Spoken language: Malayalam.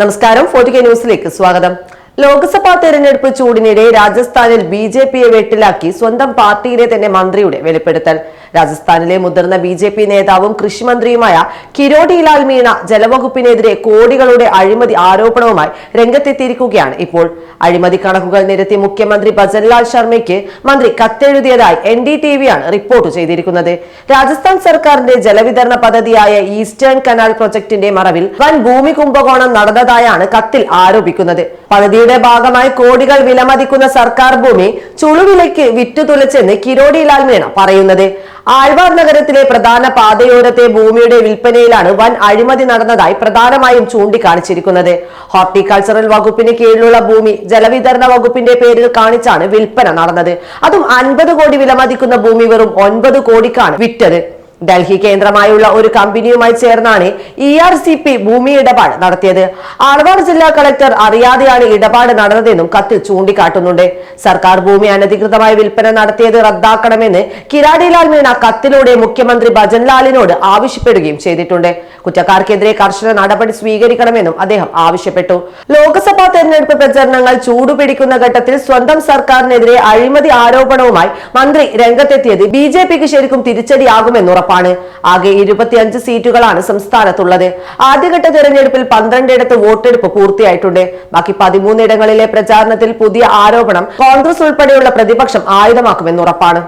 നമസ്കാരം. ഫോർട്ടി കെ ന്യൂസിലേക്ക് സ്വാഗതം. ലോക്സഭാ തെരഞ്ഞെടുപ്പ് ചൂടിനിടെ രാജസ്ഥാനിൽ ബി ജെ പിയെ വെട്ടിലാക്കി സ്വന്തം പാർട്ടിയിലെ തന്നെ മന്ത്രിയുടെ വെളിപ്പെടുത്തൽ. രാജസ്ഥാനിലെ മുതിർന്ന ബി ജെ പി നേതാവും കൃഷിമന്ത്രിയുമായ കിരോടിലാൽ മീണ ജലവകുപ്പിനെതിരെ കോടികളുടെ അഴിമതി ആരോപണവുമായി രംഗത്തെത്തിയിരിക്കുകയാണ്. ഇപ്പോൾ അഴിമതി കണക്കുകൾ നിരത്തി മുഖ്യമന്ത്രി ഭജൻലാൽ ശർമ്മയ്ക്ക് മന്ത്രി കത്തെഴുതിയതായി എൻ ഡി ടി വിയാണ് റിപ്പോർട്ട് ചെയ്തിരിക്കുന്നത്. രാജസ്ഥാൻ സർക്കാരിന്റെ ജലവിതരണ പദ്ധതിയായ ഈസ്റ്റേൺ കനാൽ പ്രൊജക്ടിന്റെ മറവിൽ വൻ ഭൂമി കുംഭകോണം നടന്നതായാണ് കത്തിൽ ആരോപിക്കുന്നത്. പദ്ധതിയുടെ ഭാഗമായി കോടികൾ വിലമതിക്കുന്ന സർക്കാർ ഭൂമി ചുളുവിലേക്ക് വിറ്റുതുലച്ചെന്ന് കിരോടിലാൽ മീണ പറയുന്നത്. ആഴ്വാർ നഗരത്തിലെ പ്രധാന പാതയോരത്തെ ഭൂമിയുടെ വിൽപ്പനയിലാണ് വൻ അഴിമതി നടന്നതായി പ്രധാനമായും ചൂണ്ടിക്കാണിച്ചിരിക്കുന്നത്. ഹോർട്ടിക്കൾച്ചറൽ വകുപ്പിന് കീഴിലുള്ള ഭൂമി ജലവിതരണ വകുപ്പിന്റെ പേരിൽ കാണിച്ചാണ് വിൽപ്പന നടന്നത്. അതും അൻപത് കോടി വിലമതിക്കുന്ന ഭൂമി വെറും ഒൻപത് കോടിക്കാണ് വിറ്റത്. ഡൽഹി കേന്ദ്രമായുള്ള ഒരു കമ്പനിയുമായി ചേർന്നാണ് ഇ ആർ സി പി ഭൂമി ഇടപാട് നടത്തിയത്. ആൾവാർ ജില്ലാ കളക്ടർ അറിയാതെയാണ് ഇടപാട് നടന്നതെന്നും കത്തിൽ ചൂണ്ടിക്കാട്ടുന്നുണ്ട്. സർക്കാർ ഭൂമി അനധികൃതമായി വിൽപ്പന നടത്തിയത് റദ്ദാക്കണമെന്ന് കിരാടിലാൽ മീണ കത്തിലൂടെ മുഖ്യമന്ത്രി ഭജൻലാലിനോട് ആവശ്യപ്പെടുകയും ചെയ്തിട്ടുണ്ട്. കുറ്റക്കാർക്കെതിരെ കർശന നടപടി സ്വീകരിക്കണമെന്നും അദ്ദേഹം ആവശ്യപ്പെട്ടു. ലോക്സഭാ തെരഞ്ഞെടുപ്പ് പ്രചരണങ്ങൾ ചൂടുപിടിക്കുന്ന ഘട്ടത്തിൽ സ്വന്തം സർക്കാരിനെതിരെ അഴിമതി ആരോപണവുമായി മന്ത്രി രംഗത്തെത്തിയത് ബി ജെ പിക്ക് ശരിക്കും തിരിച്ചടിയാകുമെന്ന് ഉറപ്പാണ്. ആകെ ഇരുപത്തിയഞ്ച് സീറ്റുകളാണ് സംസ്ഥാനത്തുള്ളത്. ആദ്യഘട്ട തെരഞ്ഞെടുപ്പിൽ പന്ത്രണ്ടിടത്ത് വോട്ടെടുപ്പ് പൂർത്തിയായിട്ടുണ്ട്. ബാക്കി പതിമൂന്നിടങ്ങളിലെ പ്രചാരണത്തിൽ പുതിയ ആരോപണം കോൺഗ്രസ് ഉൾപ്പെടെയുള്ള പ്രതിപക്ഷം ആയുധമാക്കുമെന്ന് ഉറപ്പാണ്.